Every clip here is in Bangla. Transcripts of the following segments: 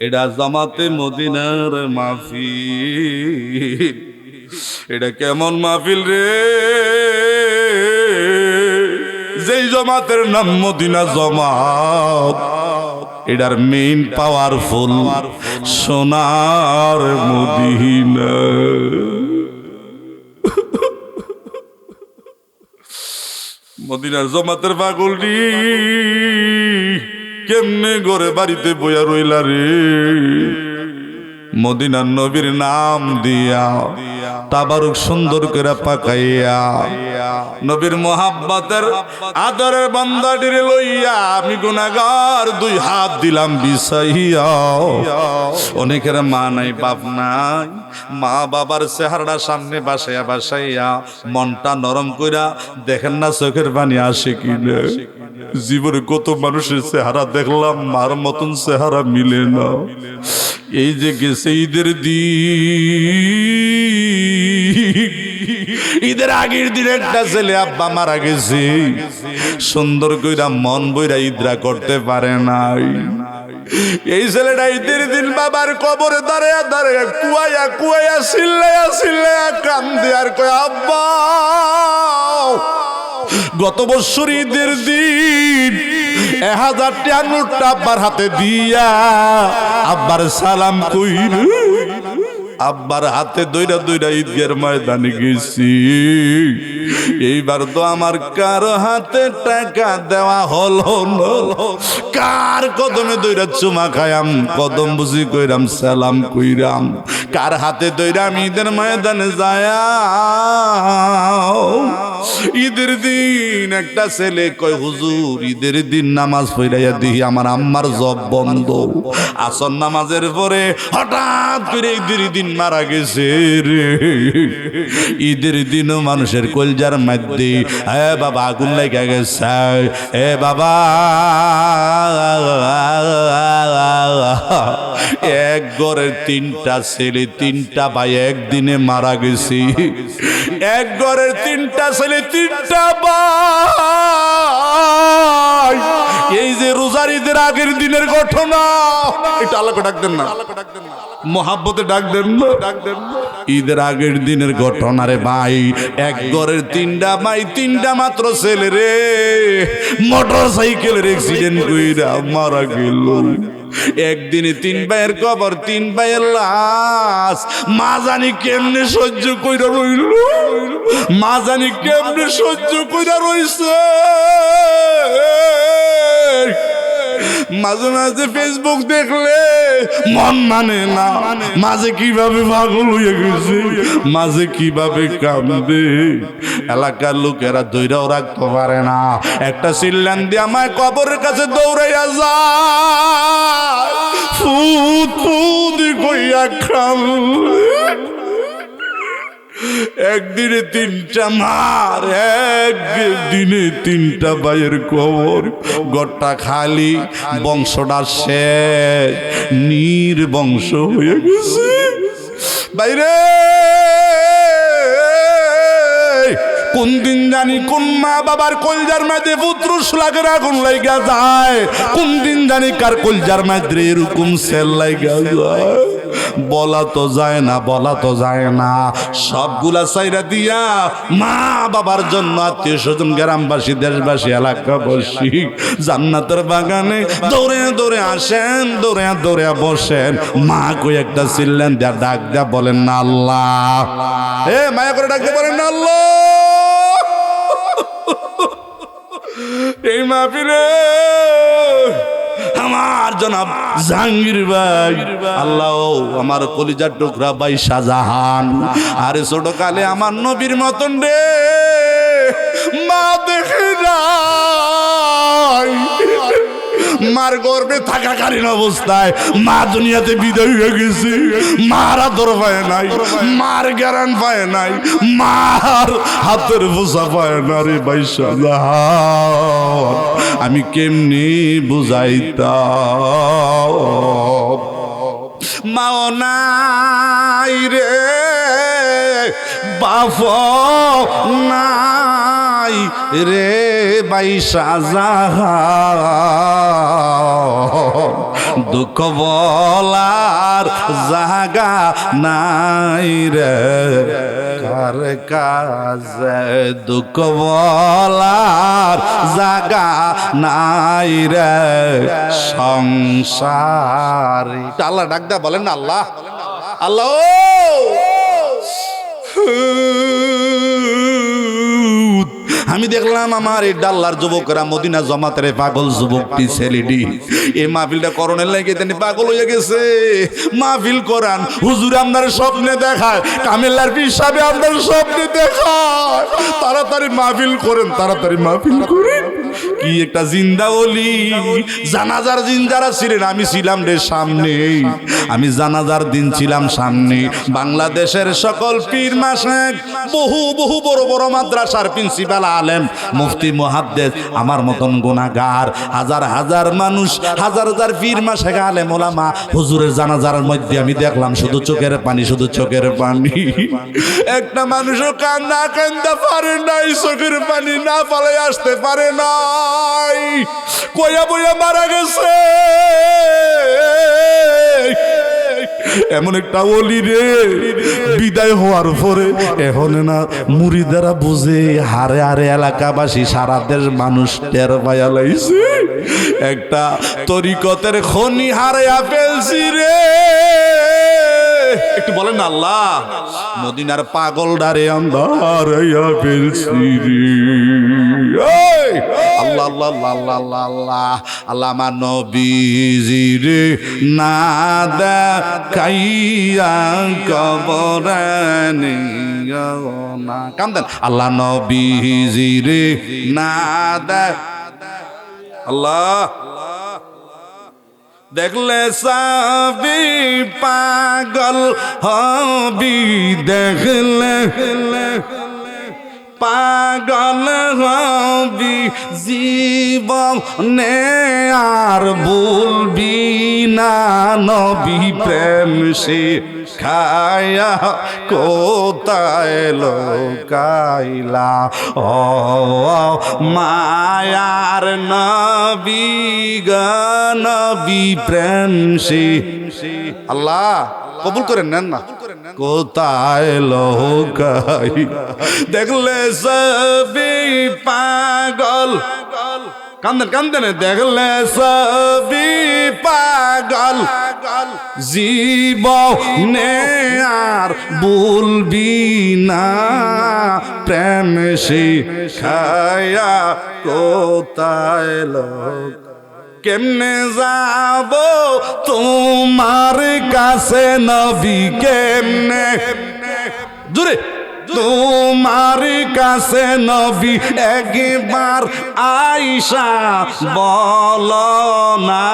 এটা জামাতে মদিনার মাহফিল। এটা কেমন মাহফিল রে? যেই জমাতের নাম মদিনা জমাত এটার মেইন পাওয়ারফুল সোনার মদিনা। মদিনার জমাতের পাগলটি। কেমনে ঘরে বাড়িতে বইয়া রইলা রে? মদিনার নবীর নাম দিয়া, তাবারুক সুন্দর করে পাকাইয়া, নবীর মোহাব্বতের আদরের বান্দাটিরে লইয়া আমি গুনাগার দুই হাত দিলাম বিছাইয়া। অনেকের মা নাই, বাপ নাই, মা বাবার চেহারাটা সামনে বাসাইয়া বাসাইয়া মনটা নরম কইরা দেখেন না চোখের পানি আসে কিনা জীবনে কত মানুষের চেহারা দেখলাম, মার মতন চেহারা মিলে না। এই যে গেছে ঈদের দিন। ঈদের আগের দিন একটা ছেলে আব্বা মারা গেছে। সুন্দর কইরা মন বইরা ঈদরা করতে পারে নাই। এই ছেলেটা ঈদের দিন বাবার কবরে দাঁড়ায়া দাঁড়ায়া কুয়াইয়া কুয়াইয়া সিল্লাইয়া সিল্লাইয়া কান্দে আর কয়, আব্বা! গত বছর ঈদের দিন এক হাজার টাকা নোটটা আব্বার হাতে দিয়া আব্বার সালাম কইর আব্বার হাতে দইরা দইরা ঈদগের ময়দানে গেছি। এইবার তো আমার কার হাতে টাকা দেওয়া হলো। কার কদমে দইরা চুমা খায়াম কদম বুঝি কইরাম, সালাম কইরাম। কার হাতে দইরাম ঈদের ময়দানে যায়া ঈদের দিন একটা ছেলে কয়, হুজুর, ঈদের দিন নামাজ পড়াইয়া দিই আমার আম্মার জব বন্ধ। আসর নামাজের পরে হঠাৎ করে ঈদের দিন মারা গেছে রে। ঈদের দিনও মানুষের কলজার মধ্যে, এ বাবা, আগুন লেগে গেছে। এ বাবা। এক ঘরের তিনটা ছেলে, তিনটা ভাই একদিনে মারা গেছি। এক ঘরের তিনটা ছেলে, তিনটা ভাই। এই যে রোজার ঈদের আগের দিনের ঘটনা, এটা আলাদা ডাক দেন না। মহাব্বতে ডাক দেন ডাক দেন ঈদের আগের দিনের ঘটনা রে ভাই, এক ঘরের তিনটা ভাই, তিনটা মাত্র ছেলে রে। মোটর সাইকেলের অ্যাক্সিডেন্ট কইরা মারা গেল। একদিনে তিন ভাইয়ের কবর, তিন ভাইয়ের লাশ। মা জানি কেমনে সহ্য কইরা রইল। মা জানি কেমনে সহ্য কইরা রইছে। মাঝে মাঝে ফেসবুক দেখলে মন মানে না। মাঝে কীভাবে পাগল হয়ে গেছে, মাঝে কীভাবে কাঁদবে। এলাকার লোকেরা দৈরাও রাখতে পারে না। একটা সিল্লান দিয়ে আমায় কবরের কাছে দৌড়াইয়া যায়। ফুদ ফুদ কইয়া খাল একদিনে তিনটা মার, একদিনে তিনটা ভাইয়ের কবর গড়টা খালি বংশটা শেষ, নীর বংশ হয়ে গেছে। বাইরে কোন দিন জানি কোন মা বাবার কলজার মাঝে পুত্র সুলাগের আগুন লাইগা যায়। কোন দিন জানি কার কলজার মাঝে এরকম সেল লাইগা যায়। বলা তো যায় না, বলা তো যায় না। সবগুলা সাইরা দিয়া মা বাবার জন্য আত্মীয় স্বজন, গ্রামবাসী, দেশবাসী, এলাকাবাসী, জান্নাতের বাগানে দৌড়ে দৌড়ে আসেন, দৌড়ে দৌড়ে বসেন। মা কই একটা চিল্লেন দেয়া ডাক দেয়া বলেন, না আল্লাহ। এ, মায়া করে ডাকতে বলেন, না আল্লাহ। এই মাহফিলে আমার জনাব জাহাঙ্গীর ভাই। আল্লাহ আমার কলিজার টুকরা ভাই শাহজাহান। আরে ছোট কালে আমার নবীর মতন রে। মা দেখে নাই। মার গর্বে থাকাকালীন অবস্থায় মা দুনিয়াতে বিদায় হয়ে গেছে। মার আদর পায় নাই, মার গ্যারান পায় নাই, মার হাতের বোঝা পায় না রে ভাই আমি কেমনি বুঝাইতাম? মাও নাই রে বাপ নাই। নাই রে বাইশা দুঃখ বলার জাগা নাই রে। কার কাজে দুঃখ বলার জাগা নাই রে। সংসারে আল্লাহ ডাক দা বলেন না আল্লাহ। আল্লাহ আমি দেখলাম আমার এই ডাল্লার যুবকরা মদিনা জমাতের পাগল যুবকটি ছেলেটি। এই মাহফিলটা করণের লাগে তিনি পাগল হয়ে গেছে। মাহফিল করান। হুজুর আপনার স্বপ্নে দেখায়। কামিল্লার পিসাবে আপনার স্বপ্নে দেখায়। তাড়াতাড়ি মাহফিল করেন, তাড়াতাড়ি মাহফিল করেন। কি একটা জিন্দা বলি? জানাজার দিন যারা ছিলেন আমি ছিলাম রে সামনে। আমি জানাজার দিন ছিলাম সামনে। বাংলাদেশের সকল পীর মাসেক বহু বহু বড় বড় মাদ্রাসার প্রিন্সিপাল আলেম, মুফতি, মুহাদ্দেস, আমার মতন গুনাহগার, হাজার হাজার মানুষ, হাজার হাজার পীর মাসেক আলেম ওলামা, হুজুরের জানাজার মধ্যে আমি দেখলাম শুধু চোখের পানি, শুধু চোখের পানি। একটা মানুষও কান্না কান্দা, পারে নাই, চোখের পানি না পালে আসতে পারে নাই। কয়া বইয়া মারা গেছে। এমন একটা অলি রে, বিদায় হওয়ার পরে এখন না মুড়ি দ্বারা বুঝে, হারে হারে এলাকাবাসী, সারা দেশ মানুষ টের পায়া লাইছে। একটা তরিকতের খনি হারাইয়া ফেলছি রে। একটু বলেন না, আল্লাহ। মদিনার পাগল ডারে আন্ধার! আল্লাহ আল্লাহ আল্লাহ আল্লাহ আল্লাহ আল্লাহ। আমার নবীজি রে, না দেখাইয়া কবরানি না। কান্দেন আল্লাহ নবীজি রে, না দে আল্লাহ। দেখলে সাবি পাগল হবি দেখলে পাগল হবি, জীবনে আর বলবি না। নবী প্রেম সে খায়া কোথায় লোকাইলা? ও মায়ার নবী গনবী প্রেম সে আল্লাহ, কবুল করেন নেন না। কোথায় লোকাই? দেখলে সবই পাগল। কান্দেন কান্দেন দেখলে সবই পাগল। জীবনে আর বলবি না। প্রেম সে খায়া কোথায় লোক কেমনে যাব? তোমার কাছে নবী কেমনে? জুড়ে তোমার কাছে নবী একবার আইসা বল না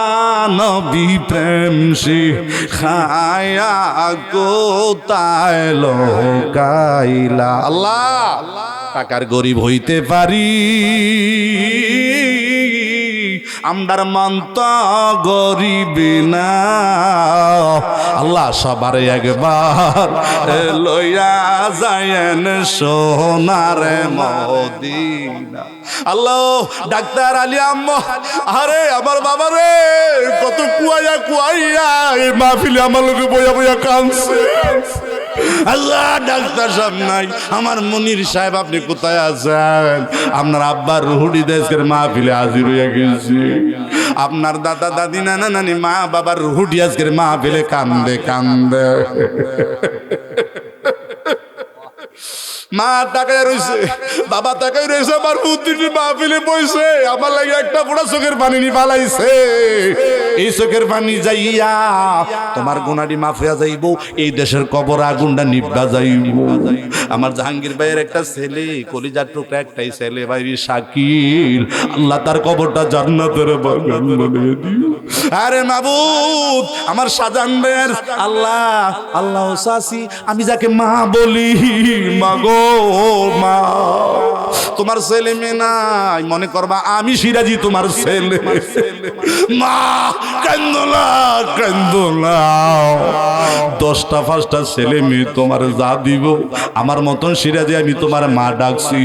নবী প্রেম সে খায়া কোতায় লোকাইলা? আল্লাহ, টাকার গরিব হইতে পারি। আমদার মন্ত গরিব না। আল্লাহ সবার একবার লইয়া যায়েন সোনার মদিনা। আল্লাহ, ডাক্তার আলী আম্মা, আরে আমার বাবা রে, কত কুয়াইয়া কুয়াইয়া এই মাহফিলে আমার লোকে বইয়া বইয়া কানছে আল্লাহ, ডাক্তার সাহেব নাই। আমার মনির সাহেব, আপনি কোথায় আছেন? আপনার আব্বার রুহুডি দেশের মাহফিলে হাজির হয়ে গেছি। আপনার দাদা, দাদি, নানা, নানি, মা, বাবার রুহুডি আজকের মাহফিলে কান্দে কান্দে। মা তাকায় রয়েছে বাবা তাকায় রয়েছে আমার বুদ্ধিটি মাহফিলে বইছে, আমার লাগে একটা পুরো চোখের পানি নি পালাইছে এই চোখের পানি যাইয়া তোমার গুনাডি মাফিয়া যাইব, এই দেশের কবর আগুনটা নিভা যাইব। আমার জাহাঙ্গীর ভাইয়ের একটা ছেলে, কলিজার টুকরা একটাই ছেলে ভাই, শাকিল। আল্লাহ তার কবরটা জান্নাতের বাগান বানিয়ে দিও আরে মাবুদ, আমার সাজান ভাইয়ের আল্লাহ আল্লাহ সাসি আমি যাকে মা বলি, মা গো, মা। তোমার ছেলে মেয়ে নাই, মনে করবা আমি সিরাজি তোমার ছেলে। মা দশটা পাঁচটা ছেলে মেয়ে তোমার যা দিব, আমার মতন সিরাজি আমি তোমার মা ডাকছি।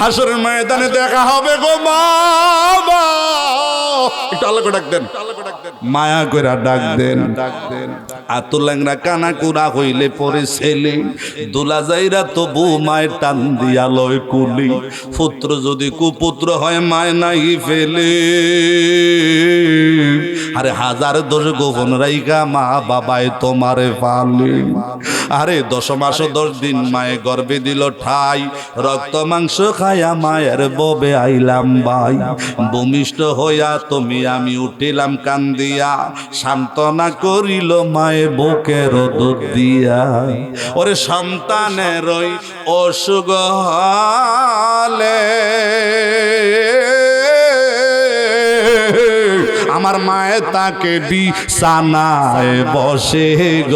হাসরের ময়দানে দেখা হবে গো মা মায়া করে ডাক টান দিয়া লয় পুত্র যদি কুপুত্র হয়, মায় নাই ফেলে। আরে হাজার দোষ গোপন রাইকা মা বাবায় তোমারে পালে। আরে দশ মাস দশ দিন মায়ে গর্বে দিল ঠাই, রক্ত মাংস খায়া মায়ের ববে আইলাম ভাই ভূমিষ্ঠ হইয়া তুমি আমি উঠিলাম কান্দিয়া, সান্ত্বনা করিল মায়ে বুকের দুধ দিয়া। ওরে সন্তানের অসুখ হলে আমার মায়ে তাকে বিছানায় বসে গ।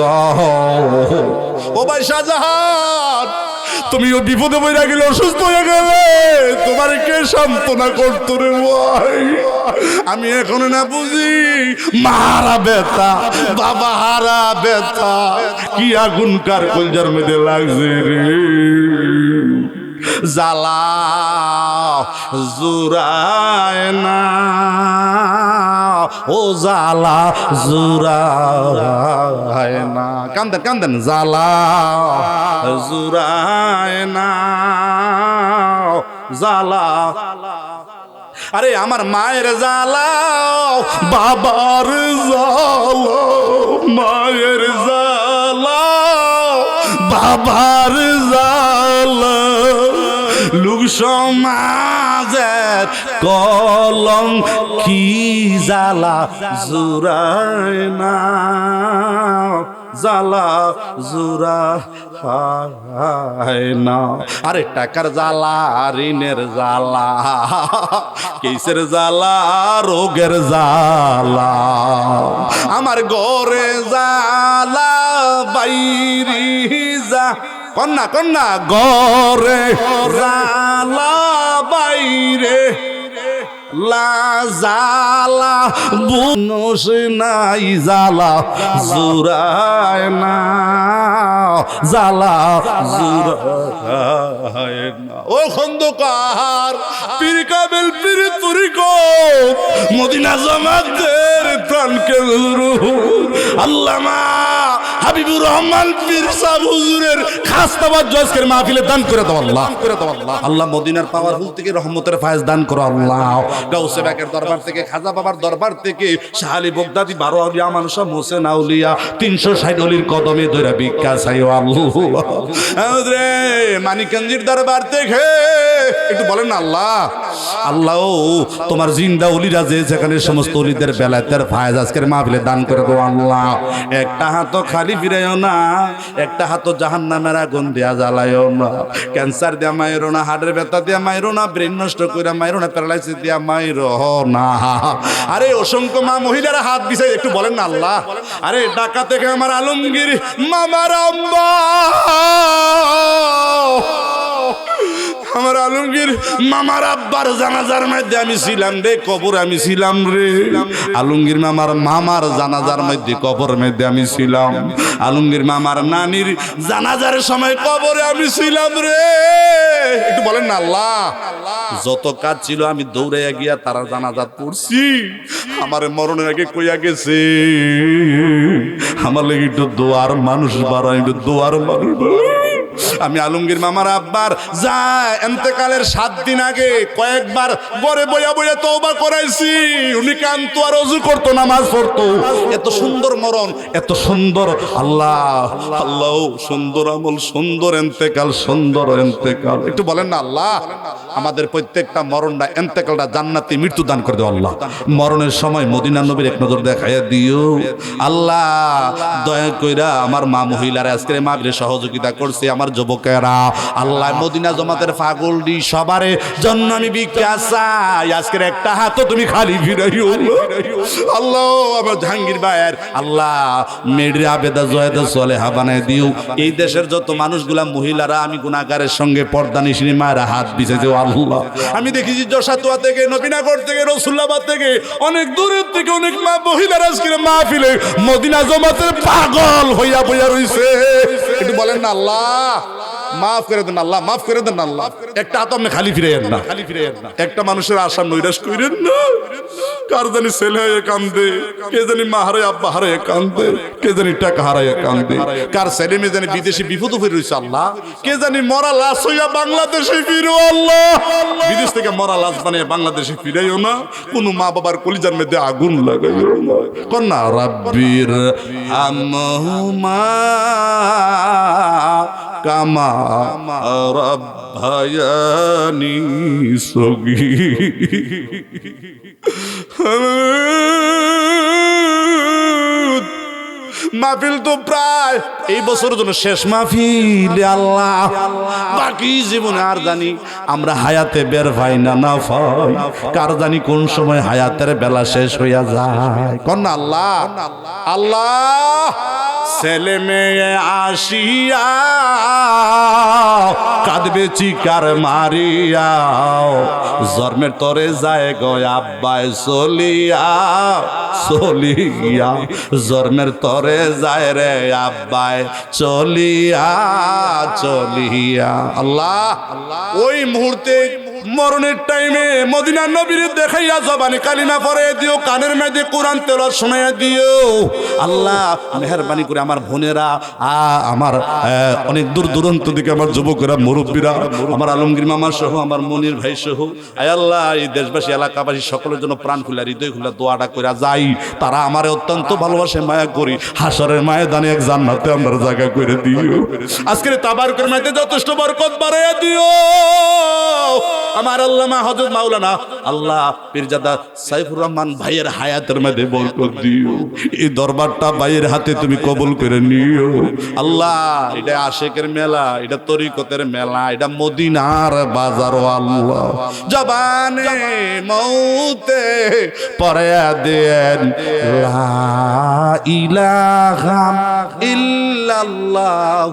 ও ভাই শাহজাহান, তুমিও বিপদে বইরা গেলে, অসুস্থ হয়ে গেলে। তোমার কে সান্ত্বনা করতো রে ভাই? আমি এখন না বুঝি, মারা বেতা বাবা হারা বেতা কি আগুন কার কলজার মধ্যে লাগছে রে? জ্বালা জুরায় না। ও জ্বালা জুরায় না। কান্দেন কান্দেন জ্বালা জুরায় না। জ্বালা আরে আমার মায়ের জ্বালা বাবার জ্বালা মায়ের জ্বালা বাবার জ্বালা লোক সমাজের কলম কি জ্বালা? জুরায় না জালা জুরা হায় না আরে টাকার জ্বালা, ঋণের জ্বালা, কিসের জ্বালা? রোগের জালা আমার ঘরে জ্বালা বাইরি। কন্যা কন্যা গরে জালা বাইরে। লা জালা বুনস নাই জালা জুরায় না। জালা জুরায় না। ও খন্দকার, পীর কাবেল, পীর তুরিকো মদিনা জামাতের প্রাণকে আল্লামা হাবিবুর রহমান পীর সাহেব হুজুরের খাস্তাবাদ জজকের মাহফিলে দান করে দাও আল্লাহ। করে দাও আল্লাহ। আল্লাহ মদিনার পাওয়ারফুল থেকে রহমতের ফায়েজ দান করো আল্লাহ। গাউসে বাকের দরবার থেকে খাজা বাবার দরবার থেকে শাহালি বগদাদি বারো আউলিয়া মানুষ হোসেন আউলিয়া তিনশো ষাট অলির কদমে ধরে ভিক্ষা চাই আল্লাহ। রে মানিকঞ্জির দরবার থেকে একটু বলেন না আল্লাহ। আল্লাহ তোমার জিন্দা অলিরা যে যেখানে সমস্ত অলিদের বেলাতের ফায়েজ আজকের মাহফিলে দান করে দাও আল্লাহ। একটা হাত খালি ফিরাইও না, একটা হাত জাহান নামের আগুন দিয়া জ্বালাইও না। ক্যান্সার দিয়া মাইরো না, হার্টের ব্যথা দিয়া মাইরো না, ব্রেন নষ্ট করে মাইরো না, প্যারালাইসিস দিয়া মাইরো না। আরে অসংখ্য মা মহিলারা হাত বিষয় একটু বলেন না আল্লাহ। আরে ডাকা থেকে আমার আলমগীর মামার আম্বা আমার আলমগীর, মামার আব্বার জানাজার মধ্যে আমি ছিলাম রে, কবর আমি ছিলাম রে। আলমগীর মামার মামার জানাজার মধ্যে, কবর মধ্যে আমি ছিলাম। আলমগীর মামার নানির জানাজার সময় কবরে আমি ছিলাম রে। একটু বলেন না, আল্লাহ, যত কাজ ছিল আমি দৌড়াইয়া গিয়া তারা জানাজাত পড়ছি। আমার মরণের আগে কইয়া গেছে, আমার লেগে একটু দোয়ার মানুষ বাড়া একটু দোয়ার মানুষ বাড়া। আমি আলমগীর মামার আব্বার যা এন্তেকালের সাত দিন আগে কয়েকবার গড়ে বইয়া বইয়া তওবা করাইছি, উনি কান্ত আর অজু করতো, নামাজ পড়তো। এত সুন্দর মরণ, এত সুন্দর আল্লাহ আল্লাহ, সুন্দর আমল, সুন্দর এন্তেকাল সুন্দর এন্তেকাল। একটু বলেন না আল্লাহ? আমাদের প্রত্যেকটা মরণটা, এন্তেকালটা জান্নাতি মৃত্যু দান করে দেও আল্লাহ। মরণের সময় মদিনা নবীর এক নজর দেখাইয়া দিও। আল্লাহ, দয়া কইরা আমার মা মহিলারা আজকে মাগরে সহযোগিতা করছে, আমার যুবকেরা। আল্লাহ, মদিনা জমাতের পাগল দি সবারে জন্য আমি ভিক্ষা চাই আজকের একটা হাতও তুমি খালি ফিরাইও। আল্লাহ, আমার জাহাঙ্গীর ভাইয়ের আল্লাহ মেয়ের আবেদা জয়েদা সলেহা বানায় দিও। এই দেশের যত মানুষগুলা মহিলারা, আমি গুণাগারের সঙ্গে পর্দা নিশিনি, মায়েরা হাত বিছেছে আল্লাহ আমি দেখেছি যশাতুয়া থেকে, নবীনগর থেকে রসুল্লাবাদ থেকে, অনেক দূরের থেকে অনেক মা মহিলারা আজকে মাহফিলে মদিনা জমাতে পাগল হইয়া বইয়া রইছে। একটু বলেন না, আল্লাহ। মাফ করে দেন আল্লাহ, মাফ করে দেন আল্লাহ। একটা আপনি খালি ফিরে না খালি ফিরে না। একটা মানুষের আশা নৈরাশ কইরেন না। কার জানি ছেলে হয়ে কান্দে, কে জানি মা হারায় আব্বা হারায় কান্দে, কে জানি টাকা হারায় কান্দে। কার ছেলে মেয়ে জানি বিদেশে বিপদ হয়ে রয়েছে আল্লাহ। কে জানি মরা লাশ হইয়া বাংলাদেশে ফিরো আল্লাহ। বিদেশ থেকে মরা লাশ বানিয়ে বাংলাদেশে ফিরাইও না। কোন মা বাবার কলিজার মধ্যে আগুন লাগাইও না। কন্যা রাব্বির আমহুমা কামা রব্বায়ানি সগি। মাহফিল তো প্রায় এই বছরের জন্য শেষ মাহফিল আল্লাহ। বাকি জীবনে আর জানি আমরা হায়াতে বের ভাই না না ভাই কার জানি কোন সময় হায়াতের বেলা শেষ হইয়া যায়। কন্যা আল্লাহ আল্লাহ। ছেলে মেয়ে আসিয়া কাঁদবে চিকার মারিয়া। জন্মের তরে যায় গো আব্বাই চলিয়া চলিয়া। জন্মের তরে যায় রে আব্বাই চলিয়া চলিয়া। আল্লাহ আল্লাহ ওই মুহূর্তে মরণের টাইমে মদিনা নবীর দেখাইয়া জবানি কালিমা পরে দিও কানের মেয়েদের কোরআন তেল সময় দিও। আল্লাহ মেহরবানি করে আমার বোনেরা আ, আমার অনেক দূর দূরান্ত দিকে আমার যুবকেরা মুরব্বীরা আমার আলমগীর মামা সহ আমার মনির ভাই সহ আয় আল্লাহ এই দেশবাসী এলাকাবাসী সকলের জন্য প্রাণ খুলে হৃদয় খুলে দোয়াটা করে যাই। তারা আমার অত্যন্ত ভালোবাসে মায়া করি। হাসরের মায়ের দানে এক জান্নাতে আমরা জায়গা করে দিও। আজকের তাবারকের মাইতে যথেষ্ট বরকত বাড়াইয়া দিও। আমার আল্লামা হজরত মাওলানা আল্লাহ পীরজাদা সাইফুর রহমান ভাইয়ের হায়াতের মধ্যে বরকত দিও। এই দরবারটা ভাইয়ের হাতে তুমি কবুল করে নিও। আল্লাহ, এটা আশেকের মেলা, এটা তরিকতের মেলা, এটা মদিনার বাজার আল্লাহ। জবানে মৌতে পরে দেন ইলাহা ইল্লাল্লাহ।